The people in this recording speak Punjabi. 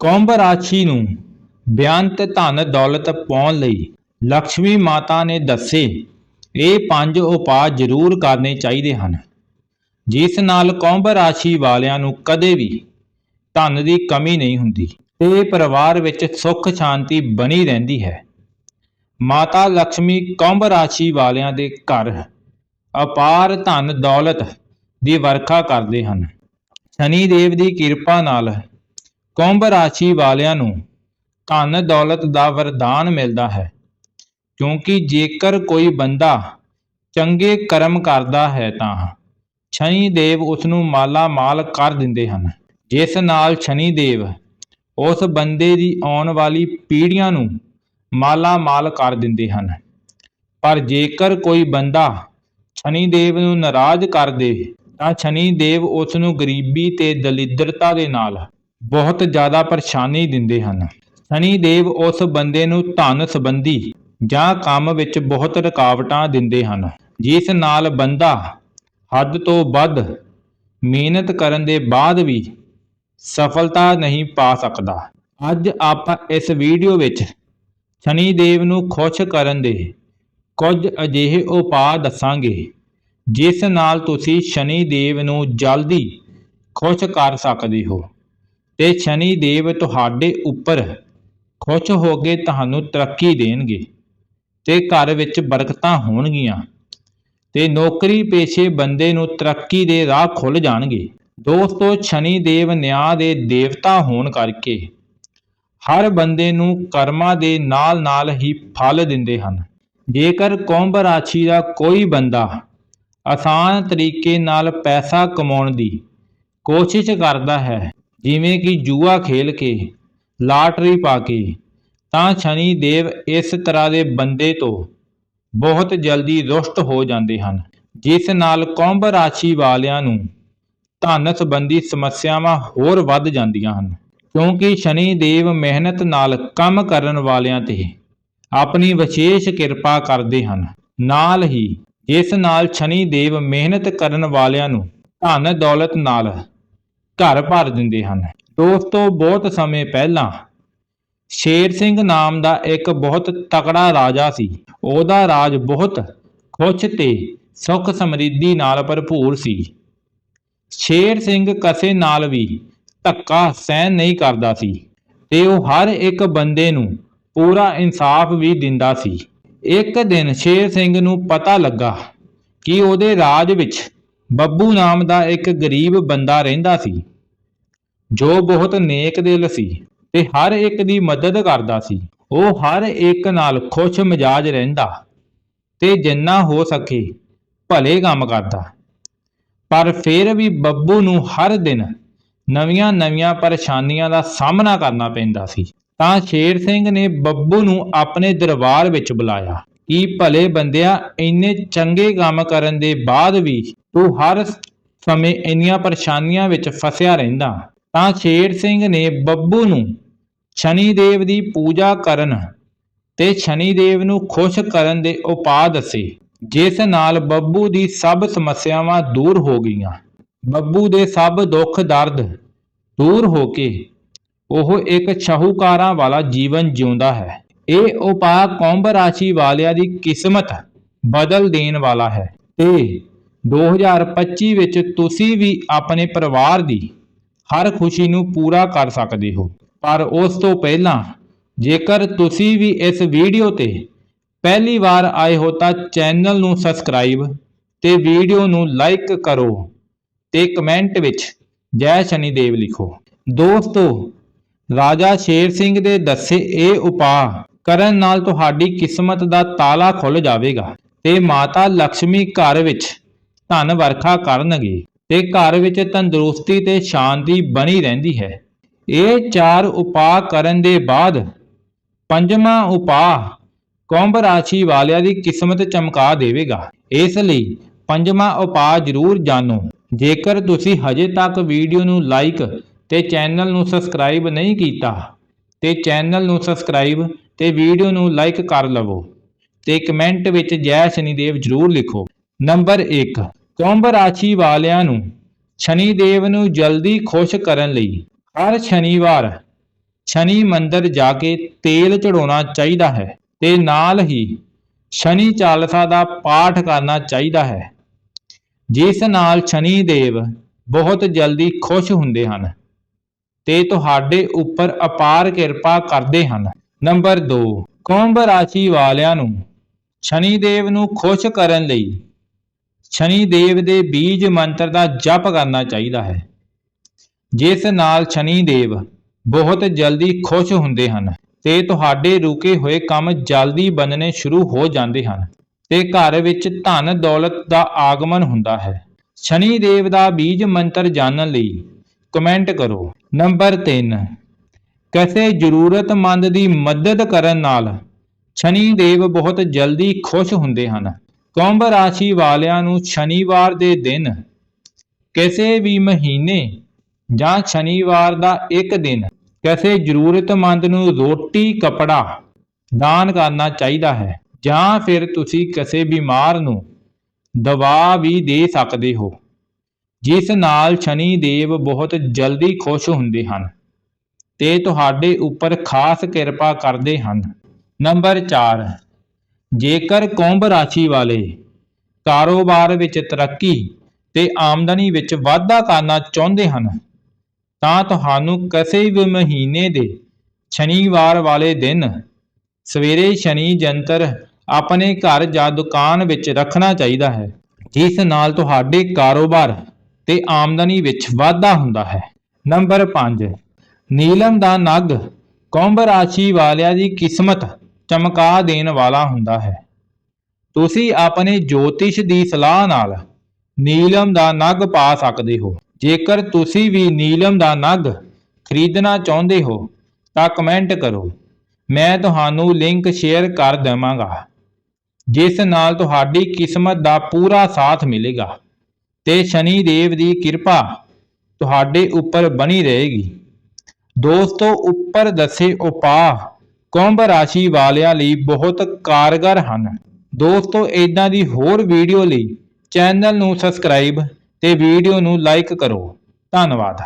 ਕੁੰਭ ਰਾਸ਼ੀ ਨੂੰ ਬਿਆੰਤ ਧਨ ਦੌਲਤ ਪਾਉਣ ਲਈ ਲక్ష్ਮੀ ਮਾਤਾ ਨੇ ਦੱਸੇ, ਇਹ ਪੰਜ ਉਪਾਅ ਜ਼ਰੂਰ ਕਰਨੇ ਚਾਹੀਦੇ ਹਨ। ਜਿਸ ਨਾਲ ਕੁੰਭ ਰਾਸ਼ੀ ਵਾਲਿਆਂ ਨੂੰ ਕਦੇ ਵੀ ਧਨ ਦੀ ਕਮੀ ਨਹੀਂ ਹੁੰਦੀ। ਤੇ ਪਰਿਵਾਰ ਵਿੱਚ ਸੁੱਖ ਸ਼ਾਂਤੀ ਬਣੀ ਰਹਿੰਦੀ ਹੈ। ਮਾਤਾ ਲక్ష్ਮੀ ਕੁੰਭ ਰਾਸ਼ੀ ਵਾਲਿਆਂ ਦੇ ਘਰ ਅਪਾਰ ਧਨ ਦੌਲਤ ਦੀ ਵਰਖਾ ਕਰਦੇ ਹਨ। ਸ਼ਨੀ ਦੇਵ ਦੀ ਕਿਰਪਾ ਨਾਲ ਕੁੰਭ ਰਾਸ਼ੀ ਵਾਲਿਆਂ ਨੂੰ ਧਨ ਦੌਲਤ ਦਾ ਵਰਦਾਨ ਮਿਲਦਾ ਹੈ, ਕਿਉਂਕਿ ਜੇਕਰ ਕੋਈ ਬੰਦਾ ਚੰਗੇ ਕਰਮ ਕਰਦਾ ਹੈ ਤਾਂ ਸ਼ਨੀ ਦੇਵ ਉਸ ਨੂੰ ਮਾਲਾ ਮਾਲ ਕਰ ਦਿੰਦੇ ਹਨ। ਜਿਸ ਨਾਲ ਸ਼ਨੀ ਦੇਵ ਉਸ ਬੰਦੇ ਦੀ ਆਉਣ ਵਾਲੀ ਪੀੜ੍ਹੀਆਂ ਨੂੰ ਮਾਲਾ ਮਾਲ ਕਰ ਦਿੰਦੇ ਹਨ। ਪਰ ਜੇਕਰ ਕੋਈ ਬੰਦਾ ਸ਼ਨੀ ਦੇਵ ਨੂੰ ਨਾਰਾਜ਼ ਕਰ ਦੇ, ਤਾਂ ਸ਼ਨੀ ਦੇਵ ਉਸ ਨੂੰ ਗਰੀਬੀ ਤੇ ਦਲਿਦਰਤਾ ਦੇ ਨਾਲ ਬਹੁਤ ਜ਼ਿਆਦਾ ਪਰੇਸ਼ਾਨੀ ਦਿੰਦੇ ਹਨ। ਸ਼ਨੀ ਦੇਵ ਉਸ ਬੰਦੇ ਨੂੰ ਧਨ ਸੰਬੰਧੀ ਜਾਂ ਕੰਮ ਵਿੱਚ ਬਹੁਤ ਰੁਕਾਵਟਾਂ ਦਿੰਦੇ ਹਨ, ਜਿਸ ਨਾਲ ਬੰਦਾ ਹੱਦ ਤੋਂ ਵੱਧ ਮਿਹਨਤ ਕਰਨ ਦੇ ਬਾਅਦ ਵੀ ਸਫਲਤਾ ਨਹੀਂ ਪਾ ਸਕਦਾ। ਅੱਜ ਆਪਾਂ ਇਸ ਵੀਡੀਓ ਵਿੱਚ ਸ਼ਨੀ ਦੇਵ ਨੂੰ ਖੁਸ਼ ਕਰਨ ਦੇ ਕੁਝ ਅਜਿਹੇ ਉਪਾਅ ਦੱਸਾਂਗੇ, ਜਿਸ ਨਾਲ ਤੁਸੀਂ ਸ਼ਨੀ ਦੇਵ ਨੂੰ ਜਲਦੀ ਖੁਸ਼ ਕਰ ਸਕਦੇ ਹੋ। ਤੇ ਸ਼ਨੀ ਦੇਵ ਤੁਹਾਡੇ ਉੱਪਰ ਖੁਸ਼ ਹੋ ਕੇ ਤੁਹਾਨੂੰ ਤਰੱਕੀ ਦੇਣਗੇ ਤੇ ਘਰ ਵਿੱਚ ਬਰਕਤਾਂ ਹੋਣਗੀਆਂ ਤੇ ਨੌਕਰੀ ਪੇਸ਼ੇ ਬੰਦੇ ਨੂੰ ਤਰੱਕੀ ਦੇ ਰਾਹ ਖੁੱਲ ਜਾਣਗੇ। ਦੋਸਤੋ, ਸ਼ਨੀ ਦੇਵ ਨਿਆਂ ਦੇ ਦੇਵਤਾ ਹੋਣ ਕਰਕੇ ਹਰ ਬੰਦੇ ਨੂੰ ਕਰਮਾਂ ਦੇ ਨਾਲ-ਨਾਲ ਹੀ ਫਲ ਦਿੰਦੇ ਹਨ। ਜੇਕਰ ਕੁੰਭ ਰਾਸ਼ੀ ਦਾ ਕੋਈ ਬੰਦਾ ਆਸਾਨ ਤਰੀਕੇ ਨਾਲ ਪੈਸਾ ਕਮਾਉਣ ਦੀ ਕੋਸ਼ਿਸ਼ ਕਰਦਾ ਹੈ ਜਿਵੇਂ ਕਿ ਜੂਆ ਖੇਲ ਕੇ, ਲਾਟਰੀ ਪਾ ਕੇ, ਤਾਂ ਸ਼ਨੀ ਦੇਵ ਇਸ ਤਰ੍ਹਾਂ ਦੇ ਬੰਦੇ ਤੋਂ ਬਹੁਤ ਜਲਦੀ ਰੁਸ਼ਟ ਹੋ ਜਾਂਦੇ ਹਨ, ਜਿਸ ਨਾਲ ਕੁੰਭ ਰਾਸ਼ੀ ਵਾਲਿਆਂ ਨੂੰ ਧਨ ਸੰਬੰਧੀ ਸਮੱਸਿਆਵਾਂ ਹੋਰ ਵੱਧ ਜਾਂਦੀਆਂ ਹਨ। ਕਿਉਂਕਿ ਸ਼ਨੀ ਦੇਵ ਮਿਹਨਤ ਨਾਲ ਕੰਮ ਕਰਨ ਵਾਲਿਆਂ ਤੇ ਆਪਣੀ ਵਿਸ਼ੇਸ਼ ਕਿਰਪਾ ਕਰਦੇ ਹਨ। ਨਾਲ ਹੀ ਇਸ ਨਾਲ ਸ਼ਨੀ ਦੇਵ ਮਿਹਨਤ ਕਰਨ ਵਾਲਿਆਂ ਨੂੰ ਧਨ ਦੌਲਤ ਨਾਲ ਘਰ ਭਰ ਦਿੰਦੇ ਹਨ। ਦੋਸਤੋ ਬਹੁਤ ਸਮੇਂ ਪਹਿਲਾਂ ਸ਼ੇਰ ਸਿੰਘ ਨਾਮ ਦਾ ਇੱਕ ਬਹੁਤ ਤਕੜਾ ਰਾਜਾ ਸੀ। ਉਹਦਾ ਰਾਜ ਬਹੁਤ ਖੁਸ਼ ਤੇ ਸੁੱਖ ਸਮਰਿੱਧੀ ਨਾਲ ਭਰਪੂਰ ਸੀ। ਸ਼ੇਰ ਸਿੰਘ ਕਸੇ ਨਾਲ ਵੀ ਧੱਕਾ ਸਹਿਣ ਨਹੀਂ ਕਰਦਾ ਸੀ ਤੇ ਉਹ ਹਰ ਇੱਕ ਬੰਦੇ ਨੂੰ ਪੂਰਾ ਇਨਸਾਫ ਵੀ ਦਿੰਦਾ ਸੀ। ਇੱਕ ਦਿਨ ਸ਼ੇਰ ਸਿੰਘ ਨੂੰ ਪਤਾ ਲੱਗਾ ਕਿ ਉਹਦੇ ਰਾਜ ਵਿੱਚ ਬੱਬੂ ਨਾਮ ਦਾ ਇੱਕ ਗਰੀਬ ਬੰਦਾ ਰਹਿੰਦਾ ਸੀ। ਜੋ ਬਹੁਤ ਨੇਕ ਦਿਲ ਸੀ ਤੇ ਹਰ ਇੱਕ ਦੀ ਮਦਦ ਕਰਦਾ ਸੀ, ਉਹ ਹਰ ਇੱਕ ਨਾਲ ਖੁਸ਼ ਮਿਜਾਜ ਰਹਿੰਦਾ ਤੇ ਜਿੰਨਾ ਹੋ ਸਕੇ ਭਲੇ ਕੰਮ ਕਰਦਾ। ਪਰ ਫਿਰ ਵੀ ਬੱਬੂ ਨੂੰ ਹਰ ਦਿਨ ਨਵੀਆਂ-ਨਵੀਆਂ ਪਰੇਸ਼ਾਨੀਆਂ ਦਾ ਸਾਹਮਣਾ ਕਰਨਾ ਪੈਂਦਾ ਸੀ। ਤਾਂ ਸ਼ੇਰ ਸਿੰਘ ਨੇ ਬੱਬੂ ਨੂੰ ਆਪਣੇ ਦਰਬਾਰ ਵਿੱਚ ਬੁਲਾਇਆ ਕਿ ਭਲੇ ਬੰਦਿਆ, ਇੰਨੇ ਚੰਗੇ ਕੰਮ ਕਰਨ ਦੇ ਬਾਅਦ ਵੀ ਤੂੰ ਹਰ ਸਮੇਂ ਇੰਨੀਆਂ ਪਰੇਸ਼ਾਨੀਆਂ ਵਿੱਚ ਫਸਿਆ ਰਹਿੰਦਾ। ਤਾਂ ਸ਼ੇਰ ਸਿੰਘ ਨੇ ਬੱਬੂ ਨੂੰ ਸ਼ਨੀ ਦੇਵ ਦੀ ਪੂਜਾ ਕਰਨ ਤੇ ਸ਼ਨੀ ਦੇਵ ਨੂੰ ਖੁਸ਼ ਕਰਨ ਦੇ ਉਪਾਅ ਦੱਸੇ, ਜਿਸ ਨਾਲ ਬੱਬੂ ਦੀ ਸਭ ਸਮੱਸਿਆਵਾਂ ਦੂਰ ਹੋ ਗਈਆਂ। ਬੱਬੂ ਦੇ ਸਭ ਦੁੱਖ ਦਰਦ ਦੂਰ ਹੋ ਕੇ ਉਹ ਇੱਕ ਸ਼ਾਹੂਕਾਰਾਂ ਵਾਲਾ ਜੀਵਨ ਜਿਉਂਦਾ ਹੈ। ਇਹ ਉਪਾਅ ਕੁੰਭ ਰਾਸ਼ੀ ਵਾਲਿਆਂ ਦੀ ਕਿਸਮਤ ਬਦਲ ਦੇਣ ਵਾਲਾ ਹੈ ਤੇ 2025 ਵਿੱਚ ਤੁਸੀਂ ਵੀ ਆਪਣੇ ਪਰਿਵਾਰ ਦੀ ਹਰ ਖੁਸ਼ੀ ਨੂੰ ਪੂਰਾ ਕਰ ਸਕਦੇ ਹੋ। ਪਰ ਉਸ ਤੋਂ ਪਹਿਲਾਂ, ਜੇਕਰ ਤੁਸੀਂ ਵੀ ਇਸ ਵੀਡੀਓ ਤੇ ਪਹਿਲੀ ਵਾਰ ਆਏ ਹੋ ਤਾਂ ਚੈਨਲ ਨੂੰ ਸਬਸਕ੍ਰਾਈਬ ਤੇ ਵੀਡੀਓ ਨੂੰ ਲਾਈਕ ਕਰੋ ਤੇ ਕਮੈਂਟ ਵਿੱਚ ਜੈ ਸ਼ਨੀ ਦੇਵ ਲਿਖੋ। ਦੋਸਤੋ, ਰਾਜਾ ਸ਼ੇਰ ਸਿੰਘ ਦੇ ਦੱਸੇ ਇਹ ਉਪਾਅ ਕਰਨ ਨਾਲ ਤੁਹਾਡੀ ਕਿਸਮਤ ਦਾ ਤਾਲਾ ਖੁੱਲ ਜਾਵੇਗਾ ਤੇ ਮਾਤਾ ਲక్ష్ਮੀ ਘਰ ਵਿੱਚ ਧਨ ਵਰਖਾ ਕਰਨਗੇ। ਤੇ ਘਰ ਵਿੱਚ ਤੰਦਰੁਸਤੀ ਤੇ ਸ਼ਾਂਤੀ ਬਣੀ ਰਹਿੰਦੀ ਹੈ। ਇਹ ਚਾਰ ਉਪਾਅ ਕਰਨ ਦੇ ਬਾਅਦ ਪੰਜਵਾਂ ਉਪਾਅ ਕੁੰਭ ਰਾਸ਼ੀ ਵਾਲਿਆਂ ਦੀ ਕਿਸਮਤ ਚਮਕਾ ਦੇਵੇਗਾ। ਇਸ ਲਈ ਪੰਜਵਾਂ ਉਪਾਅ ਜ਼ਰੂਰ ਜਾਣੋ। ਜੇਕਰ ਤੁਸੀਂ ਹਜੇ ਤੱਕ ਵੀਡੀਓ ਨੂੰ ਲਾਈਕ ਤੇ ਚੈਨਲ ਨੂੰ ਸਬਸਕ੍ਰਾਈਬ ਨਹੀਂ ਕੀਤਾ, ਤੇ ਚੈਨਲ ਨੂੰ ਸਬਸਕ੍ਰਾਈਬ ਤੇ ਵੀਡੀਓ ਨੂੰ ਲਾਈਕ ਕਰ ਲਵੋ ਤੇ ਕਮੈਂਟ ਵਿੱਚ ਜੈ ਸ਼ਨੀਦੇਵ ਜ਼ਰੂਰ ਲਿਖੋ। ਨੰਬਰ 1 ਕੁੰਭ ਰਾਸ਼ੀ ਵਾਲਿਆਂ ਨੂੰ ਸ਼ਨੀਦੇਵ ਨੂੰ ਜਲਦੀ ਖੁਸ਼ ਕਰਨ ਲਈ ਹਰ ਸ਼ਨੀਵਾਰ ਸ਼ਨੀ ਮੰਦਰ ਜਾ ਕੇ ਤੇਲ ਚੜਾਉਣਾ ਚਾਹੀਦਾ ਹੈ ਤੇ ਨਾਲ ਹੀ ਸ਼ਨੀ ਚਾਲਸਾ ਦਾ ਪਾਠ ਕਰਨਾ ਚਾਹੀਦਾ ਹੈ। ਜਿਸ ਨਾਲ ਸ਼ਨੀ ਦੇਵ ਬਹੁਤ ਜਲਦੀ ਖੁਸ਼ ਹੁੰਦੇ ਹਨ ਤੇ ਤੁਹਾਡੇ ਉੱਪਰ ਅਪਾਰ ਕਿਰਪਾ ਕਰਦੇ ਹਨ। ਨੰਬਰ 2 ਕੁੰਭ ਰਾਸ਼ੀ ਵਾਲਿਆਂ ਨੂੰ ਸ਼ਨੀ ਦੇਵ ਨੂੰ ਖੁਸ਼ ਕਰਨ ਲਈ ਸ਼ਨੀ ਦੇਵ ਦੇ ਬੀਜ ਮੰਤਰ ਦਾ ਜਪ ਕਰਨਾ ਚਾਹੀਦਾ ਹੈ। ਜਿਸ ਨਾਲ ਸ਼ਨੀ ਦੇਵ ਬਹੁਤ ਜਲਦੀ ਖੁਸ਼ ਹੁੰਦੇ ਹਨ ਤੇ ਤੁਹਾਡੇ ਰੁਕੇ ਹੋਏ ਕੰਮ ਜਲਦੀ ਬਣਨੇ ਸ਼ੁਰੂ ਹੋ ਜਾਂਦੇ ਹਨ ਤੇ ਘਰ ਵਿੱਚ ਧਨ ਦੌਲਤ ਦਾ ਆਗਮਨ ਹੁੰਦਾ ਹੈ। ਸ਼ਨੀ ਦੇਵ ਦਾ ਬੀਜ ਮੰਤਰ ਜਾਣਨ ਲਈ ਕਮੈਂਟ ਕਰੋ। ਨੰਬਰ 3 ਕਿਸੇ ਜ਼ਰੂਰਤਮੰਦ ਦੀ ਮਦਦ ਕਰਨ ਨਾਲ ਸ਼ਨੀ ਦੇਵ ਬਹੁਤ ਜਲਦੀ ਖੁਸ਼ ਹੁੰਦੇ ਹਨ ਕੁੰਭ ਰਾਸ਼ੀ ਵਾਲਿਆਂ ਨੂੰ ਸ਼ਨੀਵਾਰ ਦੇ ਦਿਨ ਕਿਸੇ ਵੀ ਮਹੀਨੇ ਜਾਂ ਸ਼ਨੀਵਾਰ ਦਾ ਇੱਕ ਦਿਨ ਕਿਸੇ ਜ਼ਰੂਰਤਮੰਦ ਨੂੰ ਰੋਟੀ, ਕਪੜਾ ਦਾਨ ਕਰਨਾ ਚਾਹੀਦਾ ਹੈ ਜਾਂ ਫਿਰ ਤੁਸੀਂ ਕਿਸੇ ਬਿਮਾਰ ਨੂੰ ਦਵਾ ਵੀ ਦੇ ਸਕਦੇ ਹੋ, ਜਿਸ ਨਾਲ ਸ਼ਨੀ ਦੇਵ ਬਹੁਤ ਜਲਦੀ ਖੁਸ਼ ਹੁੰਦੇ ਹਨ ਤੇ ਤੁਹਾਡੇ ਉੱਪਰ ਖਾਸ ਕਿਰਪਾ ਕਰਦੇ ਹਨ। ਨੰਬਰ 4 ਜੇਕਰ ਕੁੰਭ ਰਾਸ਼ੀ ਵਾਲੇ ਕਾਰੋਬਾਰ ਵਿੱਚ ਤਰੱਕੀ ਤੇ ਆਮਦਨੀ ਵਿੱਚ ਵਾਧਾ ਕਰਨਾ ਚਾਹੁੰਦੇ ਹਨ, ਤਾਂ ਤੁਹਾਨੂੰ ਕਿਸੇ ਵੀ ਮਹੀਨੇ ਦੇ ਸ਼ਨੀਵਾਰ ਵਾਲੇ ਦਿਨ ਸਵੇਰੇ ਸ਼ਨੀ ਜੰਤਰ ਆਪਣੇ ਘਰ ਜਾਂ ਦੁਕਾਨ ਵਿੱਚ ਰੱਖਣਾ ਚਾਹੀਦਾ ਹੈ, ਜਿਸ ਨਾਲ ਤੁਹਾਡੇ ਕਾਰੋਬਾਰ ਤੇ ਆਮਦਨੀ ਵਿੱਚ ਵਾਧਾ ਹੁੰਦਾ ਹੈ। ਨੰਬਰ 5 ਨੀਲਮ ਦਾ ਨਗ ਕੁੰਭ ਰਾਸ਼ੀ ਵਾਲਿਆਂ ਦੀ ਕਿਸਮਤ ਚਮਕਾ ਦੇਣ ਵਾਲਾ ਹੁੰਦਾ ਹੈ। ਤੁਸੀਂ ਆਪਣੇ ਜੋਤਿਸ਼ ਦੀ ਸਲਾਹ ਨਾਲ ਨੀਲਮ ਦਾ ਨਗ ਪਾ ਸਕਦੇ ਹੋ। ਜੇਕਰ ਤੁਸੀਂ ਵੀ ਨੀਲਮ ਦਾ ਨਗ ਖਰੀਦਣਾ ਚਾਹੁੰਦੇ ਹੋ, ਤਾਂ ਕਮੈਂਟ ਕਰੋ। ਮੈਂ ਤੁਹਾਨੂੰ ਲਿੰਕ ਸ਼ੇਅਰ ਕਰ ਦੇਵਾਂਗਾ, ਜਿਸ ਨਾਲ ਤੁਹਾਡੀ ਕਿਸਮਤ ਦਾ ਪੂਰਾ ਸਾਥ ਮਿਲੇਗਾ ਤੇ ਸ਼ਨੀ ਦੇਵ ਦੀ ਕਿਰਪਾ ਤੁਹਾਡੇ ਉੱਪਰ ਬਣੀ ਰਹੇਗੀ। ਦੋਸਤੋ, ਉੱਪਰ ਦੱਸੇ ਉਪਾਅ ਕੁੰਭ ਰਾਸ਼ੀ ਵਾਲਿਆਂ ਲਈ ਬਹੁਤ ਕਾਰਗਰ ਹਨ। ਦੋਸਤੋ ਇਦਾਂ ਦੀ ਹੋਰ ਵੀਡੀਓ ਲਈ ਚੈਨਲ ਨੂੰ ਸਬਸਕ੍ਰਾਈਬ ਤੇ ਵੀਡੀਓ ਨੂੰ ਲਾਈਕ ਕਰੋ। ਧੰਨਵਾਦ।